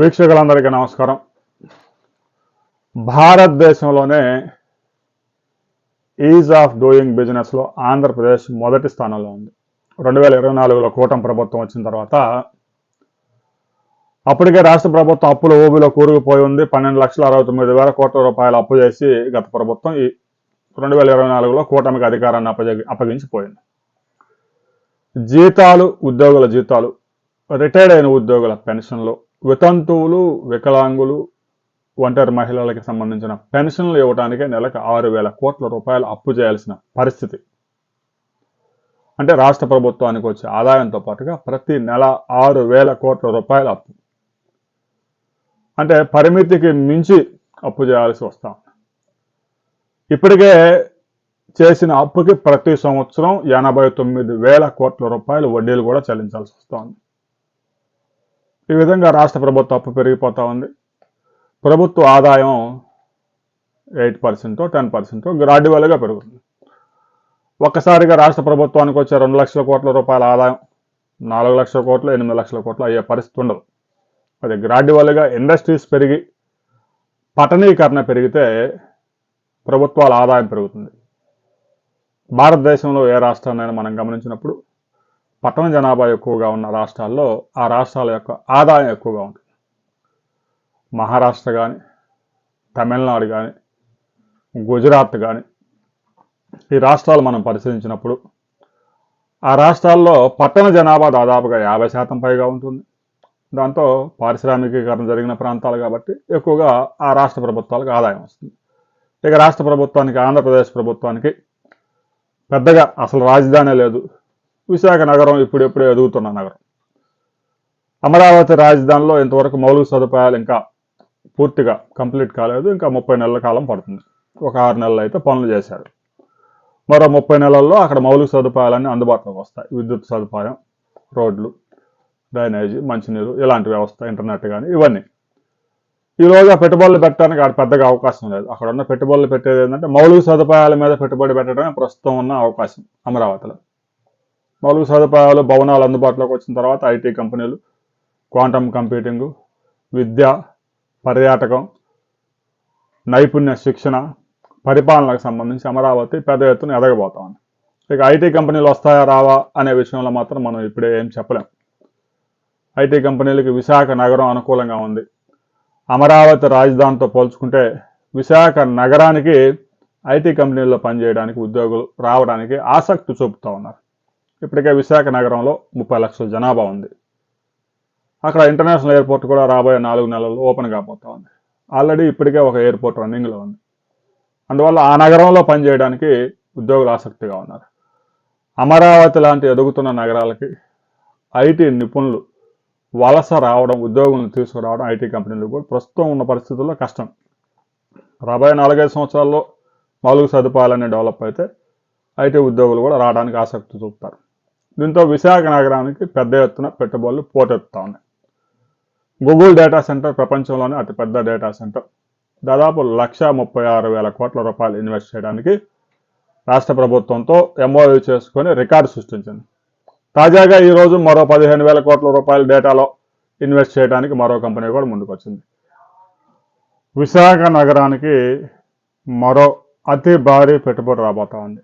వీక్షకులందరికీ నమస్కారం. భారతదేశంలోనే ఈజ్ ఆఫ్ డూయింగ్ బిజినెస్లో ఆంధ్రప్రదేశ్ మొదటి స్థానంలో ఉంది. రెండు వేల ఇరవై నాలుగులో కూటమి ప్రభుత్వం వచ్చిన తర్వాత అప్పటికే రాష్ట్ర ప్రభుత్వం అప్పుల ఊబిలో కూరుకుపోయి ఉంది. పన్నెండు లక్షల అరవై తొమ్మిది వేల కోట్ల రూపాయలు అప్పు చేసి గత ప్రభుత్వం ఈ రెండు వేల ఇరవై నాలుగులో కూటమికి అధికారాన్ని అప్పజగి అప్పగించిపోయింది. జీతాలు ఉద్యోగుల జీతాలు రిటైర్డ్ అయిన ఉద్యోగుల పెన్షన్లు వితంతువులు వికలాంగులు ఒంటరి మహిళలకి సంబంధించిన పెన్షన్లు ఇవ్వడానికే నెలకు ఆరు వేల కోట్ల రూపాయలు అప్పు చేయాల్సిన పరిస్థితి. అంటే రాష్ట్ర ప్రభుత్వానికి వచ్చే ఆదాయంతో పాటుగా ప్రతి నెల ఆరు వేల కోట్ల రూపాయల అప్పు. అంటే పరిమితికి మించి అప్పు చేయాల్సి వస్తాం. ఇప్పటికే చేసిన అప్పుకి ప్రతి సంవత్సరం ఎనభై తొమ్మిది వేల కోట్ల రూపాయలు వడ్డీలు కూడా చెల్లించాల్సి వస్తుంది ఈ విధంగా రాష్ట్ర ప్రభుత్వ అప్పు పెరిగిపోతూ ఉంది. ప్రభుత్వ ఆదాయం ఎయిట్ పర్సెంటో టెన్ పర్సెంటో గ్రాడ్యువల్గా పెరుగుతుంది. ఒక్కసారిగా రాష్ట్ర ప్రభుత్వానికి వచ్చే రెండు లక్షల కోట్ల రూపాయల ఆదాయం నాలుగు లక్షల కోట్లు ఎనిమిది లక్షల కోట్లు అయ్యే పరిస్థితి ఉండదు. అది గ్రాడ్యువల్గా ఇండస్ట్రీస్ పెరిగి పట్టణీకరణ పెరిగితే ప్రభుత్వాల ఆదాయం పెరుగుతుంది. భారతదేశంలో ఏ రాష్ట్రాన్నైనా మనం గమనించినప్పుడు పట్టణ జనాభా ఎక్కువగా ఉన్న రాష్ట్రాల్లో ఆ రాష్ట్రాల యొక్క ఆదాయం ఎక్కువగా ఉంటుంది. మహారాష్ట్ర కానీ తమిళనాడు కానీ గుజరాత్ కానీ ఈ రాష్ట్రాలు మనం పరిశీలించినప్పుడు ఆ రాష్ట్రాల్లో పట్టణ జనాభా దాదాపుగా యాభై శాతం పైగా ఉంటుంది. దాంతో పారిశ్రామికీకరణ జరిగిన ప్రాంతాలు కాబట్టి ఎక్కువగా ఆ రాష్ట్ర ప్రభుత్వాలకు ఆదాయం వస్తుంది. ఇక రాష్ట్ర ప్రభుత్వానికి ఆంధ్రప్రదేశ్ ప్రభుత్వానికి పెద్దగా అసలు రాజధాని లేదు. విశాఖ నగరం ఇప్పుడెప్పుడే ఎదుగుతున్న నగరం. అమరావతి రాజధానిలో ఇంతవరకు మౌలిక సదుపాయాలు ఇంకా పూర్తిగా కంప్లీట్ కాలేదు. ఇంకా ముప్పై నెలల కాలం పడుతుంది. ఒక ఆరు నెలలు అయితే పనులు చేశారు. మరో ముప్పై నెలల్లో అక్కడ మౌలిక సదుపాయాలన్నీ అందుబాటులోకి వస్తాయి. విద్యుత్ సదుపాయం రోడ్లు డ్రైనేజీ మంచినీరు ఇలాంటి వ్యవస్థ ఇంటర్నెట్ కానీ ఇవన్నీ. ఈలోగా పెట్టుబడులు పెట్టడానికి అక్కడ పెద్దగా అవకాశం లేదు. అక్కడ ఉన్న పెట్టుబడులు పెట్టేది ఏంటంటే మౌలిక సదుపాయాల మీద పెట్టుబడి పెట్టడమే ప్రస్తుతం ఉన్న అవకాశం అమరావతిలో. మౌలిక సదుపాయాలు భవనాలు అందుబాటులోకి వచ్చిన తర్వాత ఐటీ కంపెనీలు క్వాంటమ్ కంప్యూటింగ్ విద్య పర్యాటకం నైపుణ్య శిక్షణ పరిపాలనకు సంబంధించి అమరావతి పెద్ద ఎత్తున ఎదగబోతా ఉంది ఇక ఐటీ కంపెనీలు వస్తాయా రావా అనే విషయంలో మాత్రం మనం ఇప్పుడే ఏం చెప్పలేం. ఐటీ కంపెనీలకి విశాఖ నగరం అనుకూలంగా ఉంది. అమరావతి రాజధానితో పోల్చుకుంటే విశాఖ నగరానికి ఐటీ కంపెనీల్లో పనిచేయడానికి ఉద్యోగులు రావడానికి ఆసక్తి చూపుతూ ఉన్నారు. ఇప్పటికే విశాఖ నగరంలో ముప్పై లక్షల జనాభా ఉంది. అక్కడ ఇంటర్నేషనల్ ఎయిర్పోర్ట్ కూడా రాబోయే నాలుగు నెలల్లో ఓపెన్ కాబోతా ఉంది ఆల్రెడీ ఇప్పటికే ఒక ఎయిర్పోర్ట్ రన్నింగ్లో ఉంది. అందువల్ల ఆ నగరంలో పనిచేయడానికి ఉద్యోగులు ఆసక్తిగా ఉన్నారు. అమరావతి లాంటి ఎదుగుతున్న నగరాలకి ఐటీ నిపుణులు వలస రావడం ఉద్యోగులను తీసుకురావడం ఐటీ కంపెనీలు కూడా ప్రస్తుతం ఉన్న పరిస్థితుల్లో కష్టం. రాబోయే నాలుగైదు సంవత్సరాల్లో మౌలిక సదుపాయాలన్నీ డెవలప్ అయితే ఐటీ ఉద్యోగులు కూడా రావడానికి ఆసక్తి చూపుతారు. దీంతో విశాఖ నగరానికి పెద్ద ఎత్తున పెట్టుబడులు పోటెత్తుతా ఉన్నాయి. గూగుల్ డేటా సెంటర్ ప్రపంచంలోనే అతిపెద్ద డేటా సెంటర్ దాదాపు లక్ష ముప్పై ఆరు వేల కోట్ల రూపాయలు ఇన్వెస్ట్ చేయడానికి రాష్ట్ర ప్రభుత్వంతో ఎంఓయూ చేసుకొని రికార్డు సృష్టించింది. తాజాగా ఈరోజు మరో పదిహేను వేల కోట్ల రూపాయల డేటాలో ఇన్వెస్ట్ చేయడానికి మరో కంపెనీ కూడా ముందుకొచ్చింది. విశాఖ నగరానికి మరో అతి భారీ పెట్టుబడి రాబోతా ఉంది.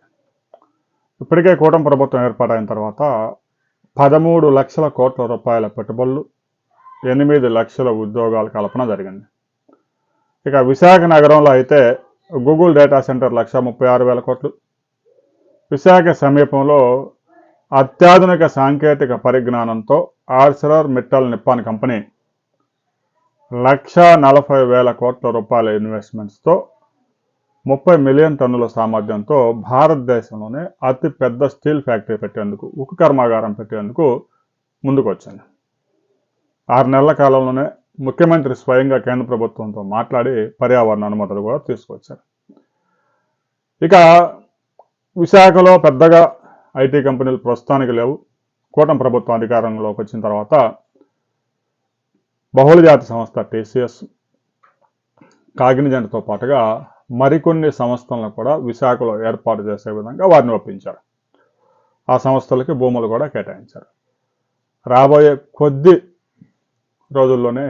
ఇప్పటికే కూటమి ప్రభుత్వం ఏర్పాటైన తర్వాత పదమూడు లక్షల కోట్ల రూపాయల పెట్టుబడులు ఎనిమిది లక్షల ఉద్యోగాల కల్పన జరిగింది. ఇక విశాఖ నగరంలో అయితే గూగుల్ డేటా సెంటర్ లక్ష ముప్పై ఆరు వేల కోట్లు. విశాఖ సమీపంలో అత్యాధునిక సాంకేతిక పరిజ్ఞానంతో Arcelor Mittal Nippon company lakh నలభై వేల కోట్ల రూపాయల ఇన్వెస్ట్మెంట్స్తో ముప్పై మిలియన్ టన్నుల సామర్థ్యంతో భారతదేశంలోనే అతిపెద్ద స్టీల్ ఫ్యాక్టరీ పెట్టేందుకు ఉక్కు కర్మాగారం పెట్టేందుకు ముందుకొచ్చింది. ఆరు నెలల కాలంలోనే ముఖ్యమంత్రి స్వయంగా కేంద్ర ప్రభుత్వంతో మాట్లాడి పర్యావరణ అనుమతులు కూడా తీసుకొచ్చారు. ఇక విశాఖలో పెద్దగా ఐటీ కంపెనీలు ప్రస్తుతానికి లేవు. కూటమి ప్రభుత్వం అధికారంలోకి వచ్చిన తర్వాత బహుళజాతి సంస్థ టీసీఎస్ కాగినిజెంట్తో పాటుగా మరికొన్ని సంస్థలను కూడా విశాఖలో ఏర్పాటు చేసే విధంగా వారిని ఒప్పించారు. ఆ సంస్థలకి భూములు కూడా కేటాయించారు. రాబోయే కొద్ది రోజుల్లోనే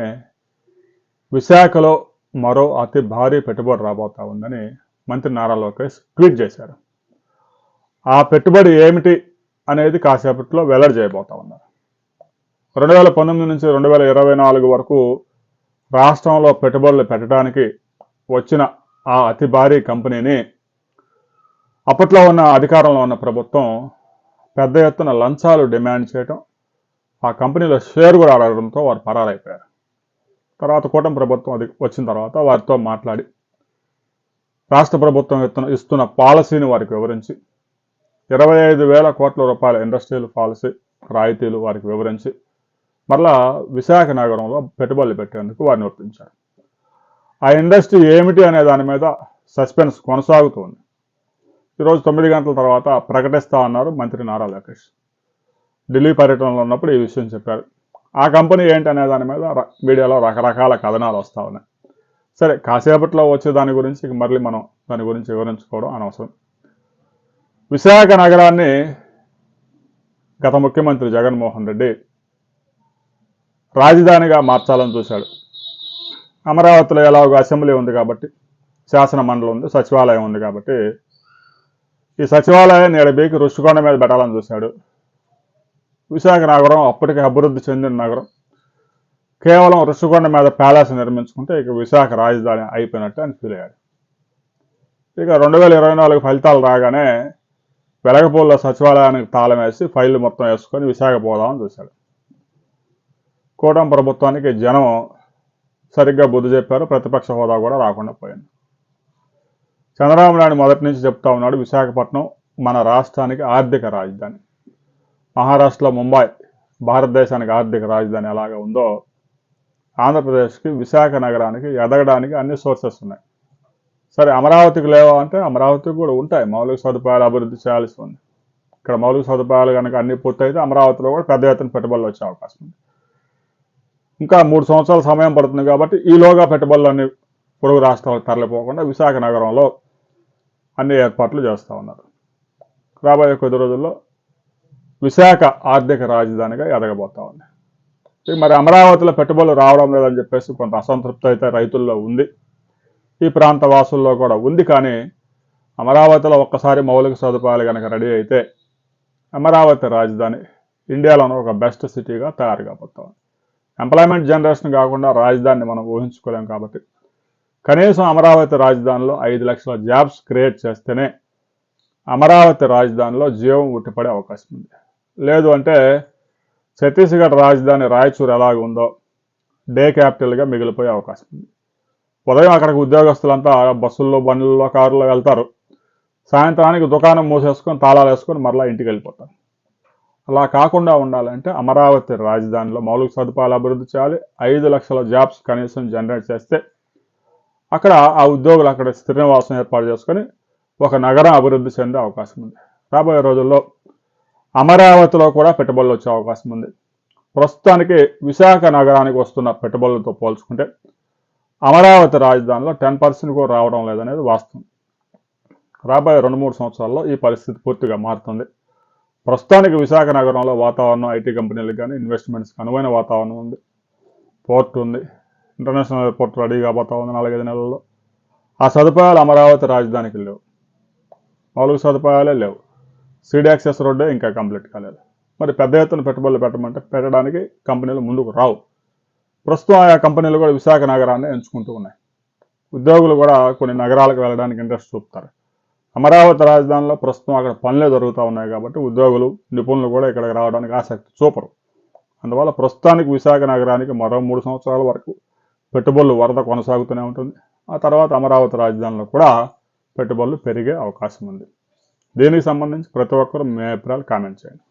విశాఖలో మరో అతి భారీ పెట్టుబడి రాబోతా ఉందని మంత్రి నారా లోకేష్ ట్వీట్ చేశారు. ఆ పెట్టుబడి ఏమిటి అనేది కాసేపట్లో వెల్లడి చేయబోతా ఉన్నారు. రెండు వేల పంతొమ్మిది నుంచి రెండు వేల ఇరవై నాలుగు వరకు రాష్ట్రంలో పెట్టుబడులు పెట్టడానికి వచ్చిన ఆ అతి భారీ కంపెనీని అప్పట్లో ఉన్న అధికారంలో ఉన్న ప్రభుత్వం పెద్ద ఎత్తున లంచాలు డిమాండ్ చేయటం ఆ కంపెనీలో షేర్ కూడా అడగడంతో వారు పరారైపోయారు. తర్వాత కూటమి ప్రభుత్వం అది వచ్చిన తర్వాత వారితో మాట్లాడి రాష్ట్ర ప్రభుత్వం ఎత్తున ఇస్తున్న పాలసీని వారికి వివరించి ఇరవై ఐదు వేల కోట్ల రూపాయల ఇండస్ట్రియల్ పాలసీ రాయితీలు వారికి వివరించి మరలా విశాఖ నగరంలో పెట్టుబడులు పెట్టేందుకు వారిని ఒప్పించారు. ఆ ఇండస్ట్రీ ఏమిటి అనే దాని మీద సస్పెన్స్ కొనసాగుతుంది. ఈరోజు తొమ్మిది గంటల తర్వాత ప్రకటిస్తా అన్నారు మంత్రి నారా లోకేష్. ఢిల్లీ పర్యటనలో ఉన్నప్పుడు ఈ విషయం చెప్పారు. ఆ కంపెనీ ఏంటి అనే దాని మీద మీడియాలో రకరకాల కథనాలు వస్తూ ఉన్నాయి. సరే కాసేపట్లో వచ్చే దాని గురించి ఇక మళ్ళీ మనం దాని గురించి వివరించుకోవడం అనవసరం. విశాఖ నగరాన్ని గత ముఖ్యమంత్రి జగన్మోహన్ రెడ్డి రాజధానిగా మార్చాలని చూశాడు. అమరావతిలో ఎలాగో అసెంబ్లీ ఉంది కాబట్టి శాసన మండలి ఉంది సచివాలయం ఉంది కాబట్టి ఈ సచివాలయాన్ని ఎడబీకి రుషికొండ మీద పెట్టాలని చూశాడు. విశాఖ నగరం అప్పటికే అభివృద్ధి చెందిన నగరం. కేవలం రుషికొండ మీద ప్యాలెస్ నిర్మించుకుంటే ఇక విశాఖ రాజధాని అయిపోయినట్టు అని ఫీల్ అయ్యాడు. ఇక రెండు వేల ఇరవై నాలుగు ఫలితాలు రాగానే వెలగపూల్లో సచివాలయానికి తాళం వేసి ఫైళ్ళు మొత్తం వేసుకొని విశాఖ పోదామని చూశాడు. కూటమి ప్రభుత్వానికి జనం సరిగ్గా బుద్ధి చెప్పారు ప్రతిపక్ష హోదా కూడా రాకుండా పోయింది. చంద్రబాబు నాయుడు మొదటి నుంచి చెప్తా ఉన్నాడు విశాఖపట్నం మన రాష్ట్రానికి ఆర్థిక రాజధాని. మహారాష్ట్రలో ముంబై భారతదేశానికి ఆర్థిక రాజధాని ఎలాగ ఉందో ఆంధ్రప్రదేశ్కి విశాఖ నగరానికి ఎదగడానికి అన్ని సోర్సెస్ ఉన్నాయి. సరే అమరావతికి లేవా అంటే అమరావతికి కూడా ఉంటాయి. మౌలిక సదుపాయాలు అభివృద్ధి చేయాల్సి ఉంది. ఇక్కడ మౌలిక సదుపాయాలు కనుక అన్ని పూర్తయితే అమరావతిలో కూడా పెద్ద ఎత్తున పెట్టుబడులు వచ్చే అవకాశం ఉంది. ఇంకా మూడు సంవత్సరాల సమయం పడుతుంది కాబట్టి ఈలోగా పెట్టుబడులన్నీ పొరుగు రాష్ట్రాలకు తరలిపోకుండా విశాఖ నగరంలో అన్ని ఏర్పాట్లు చేస్తూ ఉన్నారు. రాబోయే కొద్ది రోజుల్లో విశాఖ ఆర్థిక రాజధానిగా ఎదగబోతా ఉంది. మరి అమరావతిలో పెట్టుబడులు రావడం లేదని చెప్పేసి కొంత అసంతృప్తి అయితే రైతుల్లో ఉంది. ఈ ప్రాంత వాసుల్లో కూడా ఉంది కానీ అమరావతిలో ఒక్కసారి మౌలిక సదుపాయాలు కనుక రెడీ అయితే అమరావతి రాజధాని ఇండియాలోనే ఒక బెస్ట్ సిటీగా తయారు కాబోతా ఉంది. ఎంప్లాయ్మెంట్ జనరేషన్ కాకుండా రాజధానిని మనం ఊహించుకోలేం కాబట్టి. కనీసం అమరావతి రాజధానిలో ఐదు లక్షల జాబ్స్ క్రియేట్ చేస్తేనే అమరావతి రాజధానిలో జీవం ఉట్టిపడే అవకాశం ఉంది. లేదు అంటే ఛత్తీస్గఢ్ రాజధాని రాయచూర్ ఎలాగ ఉందో డే క్యాపిటల్గా మిగిలిపోయే అవకాశం ఉంది. ఉదయం అక్కడికి ఉద్యోగస్తులంతా బస్సుల్లో బండ్లలో కారులో వెళ్తారు. సాయంత్రానికి దుకాణం మూసేసుకొని తాళాలు వేసుకొని మరలా ఇంటికి వెళ్ళిపోతారు. అలా కాకుండా ఉండాలంటే అమరావతి రాజధానిలో మౌలిక సదుపాయాలు అభివృద్ధి చేయాలి. ఐదు లక్షల జాబ్స్ కనీసం జనరేట్ చేస్తే అక్కడ ఆ ఉద్యోగులు అక్కడ స్థిర నివాసం ఏర్పాటు చేసుకొని ఒక నగరం అభివృద్ధి చెందే అవకాశం ఉంది. రాబోయే రోజుల్లో అమరావతిలో కూడా పెట్టుబడులు వచ్చే అవకాశం ఉంది. ప్రస్తుతానికి విశాఖ నగరానికి వస్తున్న పెట్టుబడులతో పోల్చుకుంటే అమరావతి రాజధానిలో టెన్ పర్సెంట్ కూడా రావడం లేదనేది వాస్తవం. రాబోయే రెండు మూడు సంవత్సరాల్లో ఈ పరిస్థితి పూర్తిగా మారుతుంది. ప్రస్తుతానికి విశాఖ నగరంలో వాతావరణం ఐటీ కంపెనీలకు కానీ ఇన్వెస్ట్మెంట్స్కి అనువైన వాతావరణం ఉంది. పోర్ట్ ఉంది. ఇంటర్నేషనల్ ఎయిర్పోర్ట్ రెడీ కాబోతా ఉంది నాలుగైదు నెలల్లో. ఆ సదుపాయాలు అమరావతి రాజధానికి లేవు. మామూలుగా సదుపాయాలే లేవు. సీడీ యాక్సెస్ రోడ్డే ఇంకా కంప్లీట్ కాలేదు. మరి పెద్ద ఎత్తున పెట్టుబడులు పెట్టమంటే పెట్టడానికి కంపెనీలు ముందుకు రావు. ప్రస్తుతం ఆయా కంపెనీలు కూడా విశాఖ నగరాన్ని ఎంచుకుంటూ ఉన్నాయి. ఉద్యోగులు కూడా కొన్ని నగరాలకు వెళ్ళడానికి ఇంట్రెస్ట్ చూపుతారు. అమరావతి రాజధానిలో ప్రస్తుతం అక్కడ పనులే జరుగుతూ ఉన్నాయి కాబట్టి ఉద్యోగులు నిపుణులు కూడా ఇక్కడికి రావడానికి ఆసక్తి చూపరు. అందువల్ల ప్రస్తుతానికి విశాఖ నగరానికి మరో మూడు సంవత్సరాల వరకు పెట్టుబడులు వరద కొనసాగుతూనే ఉంటుంది. ఆ తర్వాత అమరావతి రాజధానిలో కూడా పెట్టుబడులు పెరిగే అవకాశం ఉంది. దీనికి సంబంధించి ప్రతి ఒక్కరూ మీ అభిప్రాయాలు కామెంట్ చేయండి.